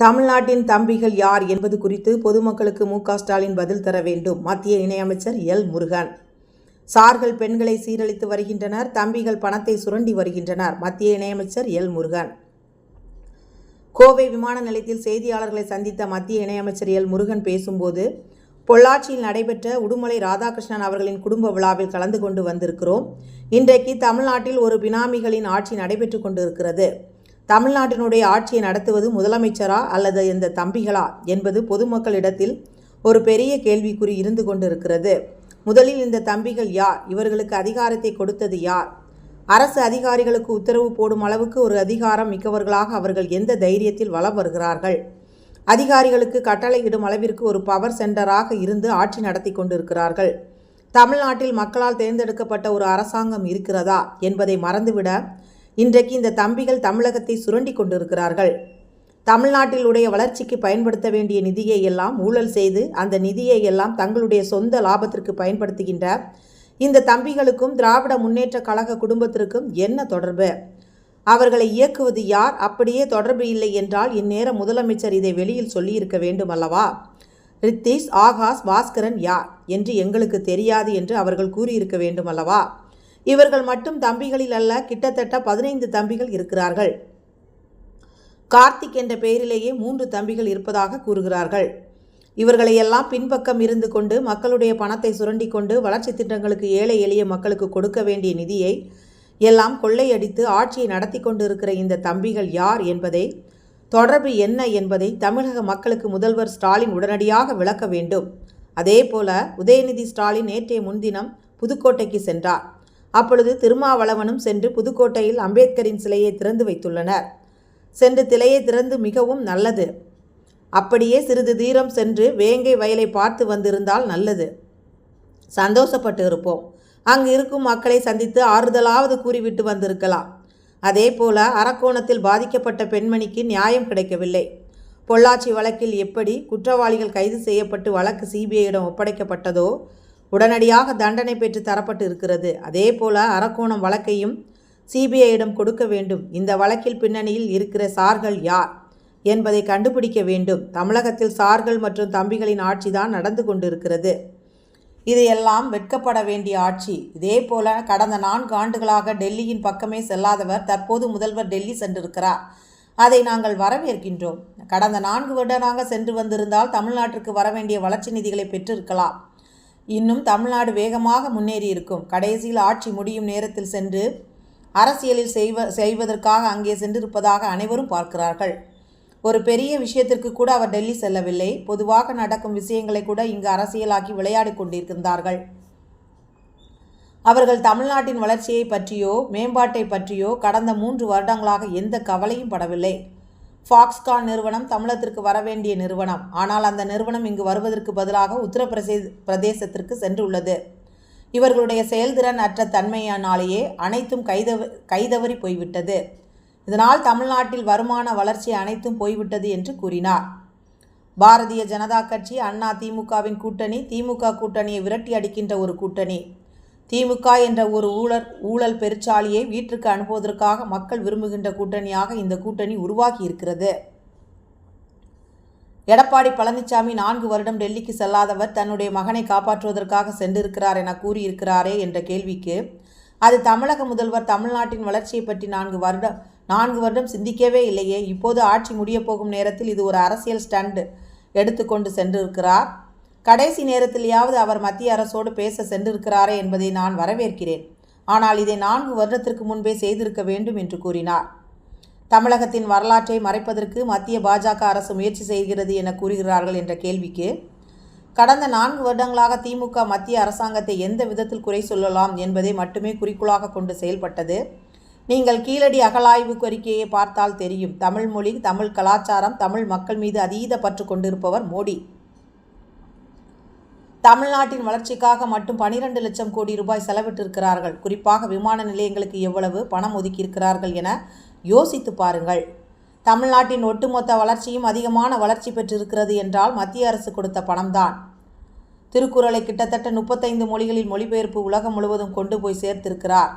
தமிழ்நாட்டின் தம்பிகள் யார் என்பது குறித்து பொதுமக்களுக்கு மு ஸ்டாலின் பதில் தர வேண்டும். மத்திய இணையமைச்சர் எல். முருகன். சார்கள் பெண்களை சீரழித்து வருகின்றனர். தம்பிகள் பணத்தை சுரண்டி வருகின்றனர். மத்திய இணையமைச்சர் எல். முருகன். கோவை விமான நிலையத்தில் செய்தியாளர்களை சந்தித்த மத்திய இணையமைச்சர் எல். முருகன் பேசும்போது பொள்ளாச்சியில் நடைபெற்ற உடுமலை ராதாகிருஷ்ணன் அவர்களின் குடும்ப விழாவில் கலந்து கொண்டு வந்திருக்கிறோம். இன்றைக்கு தமிழ்நாட்டில் ஒரு பினாமிகளின் ஆட்சி நடைபெற்று கொண்டிருக்கிறது. தமிழ்நாட்டினுடைய ஆட்சியை நடத்துவது முதலமைச்சரா அல்லது இந்த தம்பிகளா என்பது பொதுமக்களிடத்தில் ஒரு பெரிய கேள்விக்குறி இருந்து கொண்டிருக்கிறது. முதலில் இந்த தம்பிகள் யார்? இவர்களுக்கு அதிகாரத்தை கொடுத்தது யார்? அரசு அதிகாரிகளுக்கு உத்தரவு போடும் அளவுக்கு ஒரு அதிகாரம் மிக்கவர்களாக அவர்கள் எந்த தைரியத்தில் வளம் வருகிறார்கள்? அதிகாரிகளுக்கு கட்டளையிடும் அளவிற்கு ஒரு பவர் சென்டராக இருந்து ஆட்சி நடத்தி கொண்டிருக்கிறார்கள். தமிழ்நாட்டில் மக்களால் தேர்ந்தெடுக்கப்பட்ட ஒரு அரசாங்கம் இருக்கிறதா என்பதை மறந்துவிட இன்றைக்கு இந்த தம்பிகள் தமிழகத்தை சுரண்டி கொண்டிருக்கிறார்கள். தமிழ்நாட்டில் உடைய வளர்ச்சிக்கு பயன்படுத்த வேண்டிய நிதியை எல்லாம் ஊழல் செய்து அந்த நிதியை எல்லாம் தங்களுடைய சொந்த லாபத்திற்கு பயன்படுத்துகின்ற இந்த தம்பிகளுக்கும் திராவிட முன்னேற்ற கழக குடும்பத்திற்கும் என்ன தொடர்பு? அவர்களை இயக்குவது யார்? அப்படியே தொடர்பு இல்லை என்றால் இந்நேரம் முதலமைச்சர் இதை வெளியில் சொல்லியிருக்க வேண்டும் அல்லவா? ரித்தீஷ் ஆகாஷ் பாஸ்கரன் யார்? என்று எங்களுக்கு தெரியாது என்று அவர்கள் கூறியிருக்க வேண்டும் அல்லவா? இவர்கள் மட்டும் தம்பிகளில் அல்ல கிட்டத்தட்ட பதினைந்து தம்பிகள் இருக்கிறார்கள். கார்த்திக் என்ற பெயரிலேயே மூன்று தம்பிகள் இருப்பதாக கூறுகிறார்கள். இவர்களை எல்லாம் பின்பக்கம் இருந்து கொண்டு மக்களுடைய பணத்தை சுரண்டி கொண்டு வளர்ச்சி திட்டங்களுக்கு ஏழை எளிய மக்களுக்கு கொடுக்க வேண்டிய நிதியை எல்லாம் கொள்ளையடித்து ஆட்சியை நடத்தி கொண்டு இருக்கிற இந்த தம்பிகள் யார் என்பதை தொடர்பு என்ன என்பதை தமிழக மக்களுக்கு முதல்வர் ஸ்டாலின் உடனடியாக விளக்க வேண்டும். அதேபோல உதயநிதி ஸ்டாலின் நேற்றைய முன்தினம் புதுக்கோட்டைக்கு சென்றார். அப்பொழுது திருமாவளவனும் சென்று புதுக்கோட்டையில் அம்பேத்கரின் சிலையை திறந்து வைத்துள்ளனர். சென்று திலையை திறந்து மிகவும் நல்லது. அப்படியே சிறிது தீரம் சென்று வேங்கை வயலை பார்த்து வந்திருந்தால் நல்லது. சந்தோஷப்பட்டு இருப்போம். அங்கு இருக்கும் மக்களை சந்தித்து ஆறுதலாவது கூறிவிட்டு வந்திருக்கலாம். அதே போல அரக்கோணத்தில் பாதிக்கப்பட்ட பெண்மணிக்கு நியாயம் கிடைக்கவில்லை. பொள்ளாச்சி வழக்கில் எப்படி குற்றவாளிகள் கைது செய்யப்பட்டு வழக்கு சிபிஐயிடம் ஒப்படைக்கப்பட்டதோ உடனடியாக தண்டனை பெற்று தரப்பட்டு இருக்கிறது. அதே போல அரக்கோணம் வழக்கையும் சிபிஐயிடம் கொடுக்க வேண்டும். இந்த வழக்கில் பின்னணியில் இருக்கிற சார்கள் யார் என்பதை கண்டுபிடிக்க வேண்டும். தமிழகத்தில் சார்கள் மற்றும் தம்பிகளின் ஆட்சிதான் நடந்து கொண்டிருக்கிறது. இதையெல்லாம் வெட்கப்பட வேண்டிய ஆட்சி. இதே போல கடந்த நான்கு ஆண்டுகளாக டெல்லியின் பக்கமே செல்லாதவர் தற்போது முதல்வர் டெல்லி சென்றிருக்கிறார். அதை நாங்கள் வரவேற்கின்றோம். கடந்த நான்கு வருடமாக சென்று வந்திருந்தால் தமிழ்நாட்டிற்கு வர வேண்டிய வளர்ச்சி நிதிகளை பெற்றிருக்கலாம். இன்னும் தமிழ்நாடு வேகமாக முன்னேறி இருக்கும் கடைசியில் ஆட்சி முடியும் நேரத்தில் சென்று அரசியலில் செய்வ செய்வதற்காக அங்கே சென்றிருப்பதாக அனைவரும் பார்க்கிறார்கள். ஒரு பெரிய விஷயத்திற்கு கூட அவர் டெல்லி செல்லவில்லை. பொதுவாக நடக்கும் விஷயங்களை கூட இங்கு அரசியலாக்கி விளையாடி கொண்டிருக்கின்றார்கள். அவர்கள் தமிழ்நாட்டின் வளர்ச்சியை பற்றியோ மேம்பாட்டை பற்றியோ கடந்த மூன்று வருடங்களாக எந்த கவலையும் படவில்லை. ஃபாக்ஸ்கான் நிறுவனம் தமிழகத்திற்கு வரவேண்டிய நிறுவனம். ஆனால் அந்த நிறுவனம் இங்கு வருவதற்கு பதிலாக உத்தரப்பிரதே பிரதேசத்திற்கு சென்றுள்ளது. இவர்களுடைய செயல்திறன் அற்ற தன்மையினாலேயே அனைத்தும் கைதவ கைதவறி போய்விட்டது. இதனால் தமிழ்நாட்டில் வருமான வளர்ச்சி அனைத்தும் போய்விட்டது என்று கூறினார். பாரதிய ஜனதா கட்சி அண்ணா திமுகவின் கூட்டணி திமுக கூட்டணியை விரட்டி அடிக்கின்ற ஒரு கூட்டணி. திமுக என்ற ஒரு ஊழல் ஊழல் பெருச்சாலியை வீட்டிற்கு அனுப்புவதற்காக மக்கள் விரும்புகின்ற கூட்டணியாக இந்த கூட்டணி உருவாகி இருக்கிறது. எடப்பாடி பழனிசாமி நான்கு வருடம் டெல்லிக்கு செல்லாதவர் தன்னுடைய மகனை காப்பாற்றுவதற்காக சென்றிருக்கிறார் என கூறியிருக்கிறாரே என்ற கேள்விக்கு அது தமிழக முதல்வர் தமிழ்நாட்டின் வளர்ச்சியை பற்றி நான்கு வருடம் நான்கு வருடம் சிந்திக்கவே இல்லையே. இப்போது ஆட்சி முடியப் போகும் நேரத்தில் இது ஒரு அரசியல் ஸ்டண்ட் எடுத்துக்கொண்டு சென்றிருக்கிறார். கடைசி நேரத்திலேயாவது அவர் மத்திய அரசோடு பேச சென்றிருக்கிறாரே என்பதை நான் வரவேற்கிறேன். ஆனால் இதை நான்கு வருடத்திற்கு முன்பே செய்திருக்க வேண்டும் என்று கூறினார். தமிழகத்தின் வரலாற்றை மறைப்பதற்கு மத்திய பாஜக அரசு முயற்சி செய்கிறது என கூறுகிறார்கள் என்ற கேள்விக்கு கடந்த நான்கு வருடங்களாக திமுக மத்திய அரசாங்கத்தை எந்த விதத்தில் குறை சொல்லலாம் என்பதை மட்டுமே குறிக்கோளாக கொண்டு செயல்பட்டது. நீங்கள் கீழடி அகலாய்வு கோரிக்கையை பார்த்தால் தெரியும். தமிழ் மொழி தமிழ் கலாச்சாரம் தமிழ் மக்கள் மீது அதீத பற்று கொண்டிருப்பவர் மோடி. தமிழ்நாட்டின் வளர்ச்சிக்காக மட்டும் பனிரெண்டு லட்சம் கோடி ரூபாய் செலவிட்டிருக்கிறார்கள். குறிப்பாக விமான நிலையங்களுக்கு எவ்வளவு பணம் ஒதுக்கியிருக்கிறார்கள் என யோசித்து பாருங்கள். தமிழ்நாட்டின் ஒட்டுமொத்த வளர்ச்சியும் அதிகமான வளர்ச்சி பெற்றிருக்கிறது என்றால் மத்திய அரசு கொடுத்த பணம்தான். திருக்குறளை கிட்டத்தட்ட முப்பத்தைந்து மொழிகளில் மொழிபெயர்ப்பு உலகம் முழுவதும் கொண்டு போய் சேர்த்திருக்கிறார்.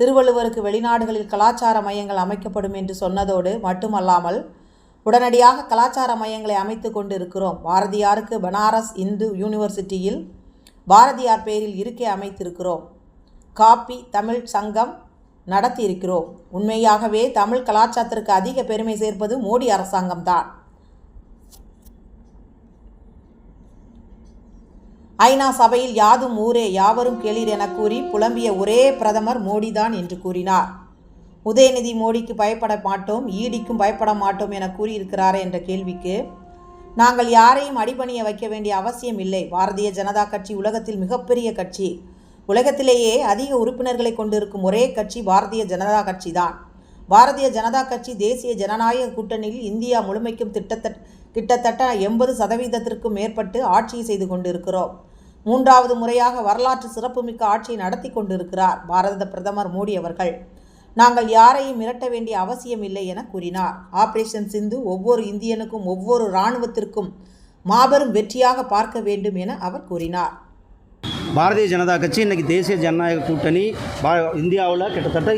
திருவள்ளுவருக்கு வெளிநாடுகளில் கலாச்சார மையங்கள் அமைக்கப்படும் என்று சொன்னதோடு மட்டுமல்லாமல் உடனடியாக கலாச்சார மையங்களை அமைத்து கொண்டு இருக்கிறோம் பாரதியாருக்கு பனாரஸ் இந்து யூனிவர்சிட்டியில் பாரதியார் பெயரில் இருக்கை அமைத்திருக்கிறோம். காப்பி தமிழ் சங்கம் நடத்தி இருக்கிறோம் உண்மையாகவே தமிழ் கலாச்சாரத்திற்கு அதிக பெருமை சேர்ப்பது மோடி அரசாங்கம்தான். ஐநா சபையில் யாதும் ஊரே யாவரும் கேளீர் என கூறி புலம்பிய ஒரே பிரதமர் மோடிதான் என்று கூறினார். உதயநிதி மோடிக்கு பயப்பட மாட்டோம் ஈடிக்கும் பயப்பட மாட்டோம் என கூறியிருக்கிறாரே என்ற கேள்விக்கு நாங்கள் யாரையும் அடிபணிய வைக்க வேண்டிய அவசியம் இல்லை. பாரதிய ஜனதா கட்சி உலகத்தில் மிகப்பெரிய கட்சி. உலகத்திலேயே அதிக உறுப்பினர்களை கொண்டிருக்கும் ஒரே கட்சி பாரதிய ஜனதா கட்சி தான் பாரதிய ஜனதா கட்சி தேசிய ஜனநாயக கூட்டணியில் இந்தியா முழுமைக்கும் திட்டத்தட்ட கிட்டத்தட்ட எண்பது சதவீதத்திற்கும் மேற்பட்டு ஆட்சியை செய்து கொண்டிருக்கிறோம். மூன்றாவது முறையாக வரலாற்று சிறப்புமிக்க ஆட்சியை நடத்தி கொண்டிருக்கிறார் பாரத பிரதமர் மோடி அவர்கள். நாங்கள் யாரையும் மிரட்ட வேண்டிய அவசியம் இல்லை என கூறினார். ஆபரேஷன் சிந்து ஒவ்வொரு இந்தியனுக்கும் ஒவ்வொரு இராணுவத்திற்கும் மாபெரும் வெற்றியாக பார்க்க வேண்டும் என அவர் கூறினார். பாரதிய ஜனதா கட்சி இன்றைக்கி தேசிய ஜனநாயக கூட்டணி பா இந்தியாவில் கிட்டத்தட்ட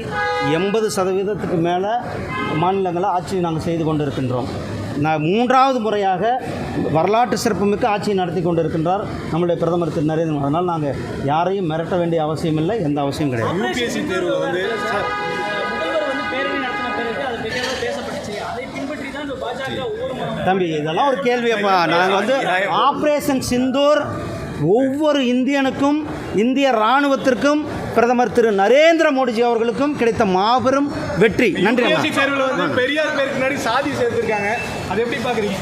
எண்பது சதவீதத்துக்கு மேலே மாநிலங்களில் ஆட்சி நாங்கள் செய்து கொண்டு இருக்கின்றோம் நான் மூன்றாவது முறையாக வரலாற்று சிறப்புமிக்க ஆட்சியை நடத்தி கொண்டு இருக்கின்றார் நம்முடைய பிரதமர் திரு. நரேந்திர மோடி அதனால் நாங்கள் யாரையும் மிரட்ட வேண்டிய அவசியம் இல்லை எந்த அவசியம் கிடையாது. தம்பி இதெல்லாம் ஒரு கேள்வியப்பா. நாங்கள் வந்து ஆப்ரேஷன் சிந்தூர் ஒவ்வொரு இந்தியனுக்கும் இந்திய இராணுவத்திற்கும் பிரதமர் திரு நரேந்திர மோடிஜி அவர்களுக்கும் கிடைத்த மாபெரும் வெற்றி. நன்றி பெரியார் பேருக்கு முன்னாடி சாதி சேர்த்திருக்காங்க. அதை எப்படி பார்க்குறீங்க?